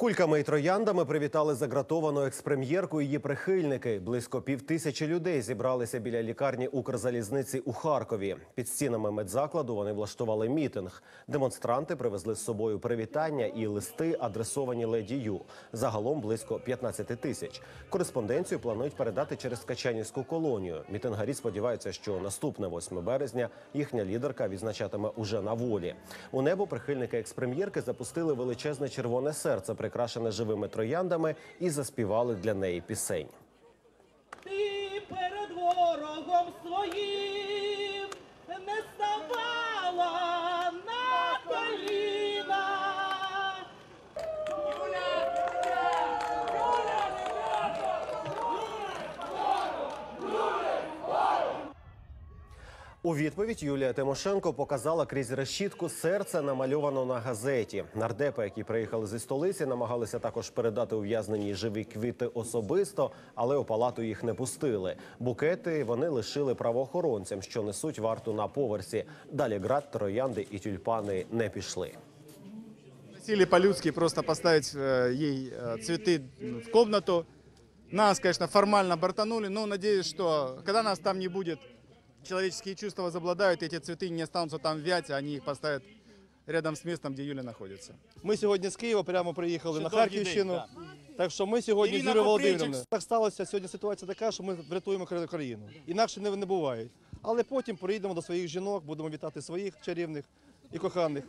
Кульками і трояндами привітали загратовану експрем'єрку її прихильники. Близько півтисячі людей зібралися біля лікарні Укрзалізниці у Харкові. Під стінами медзакладу вони влаштували мітинг. Демонстранти привезли з собою привітання і листи, адресовані леді Ю. Загалом близько 15 тисяч. Кореспонденцію планують передати через Качанівську колонію. Мітингарі сподіваються, що наступне 8 березня їхня лідерка відзначатиме уже на волі. У небо прихильники експрем'єрки запустили величезне червоне серце, прикрашене живими трояндами, і заспівали для неї пісень. Ти перед ворогом своїм У відповідь Юлія Тимошенко показала крізь решітку серце, намальовано на газеті. Нардепи, які приїхали зі столиці, намагалися також передати ув'язненій живі квіти особисто, але у палату їх не пустили. Букети вони лишили правоохоронцям, що несуть варту на поверсі. Далі град, троянди і тюльпани не пішли. Просили по-людски просто поставить э, ей э, цветы в комнату. Нас, конечно, формально бортанули, но надеюсь, что когда нас там не будет, человеческие чувства возобладают, эти цветы не останутся там вять, а они их поставят рядом с местом, где Юля находится. Ми сьогодні з Києва прямо приїхали на Харківщину. день, Так що ми сьогодні з Ірина Юрією. Володимирівною. Так сталося сьогодні ситуація така, що ми врятуємо країну. Інакше не, не буває. Але потім приїдемо до своїх жінок, будемо вітати своїх чарівних і коханих.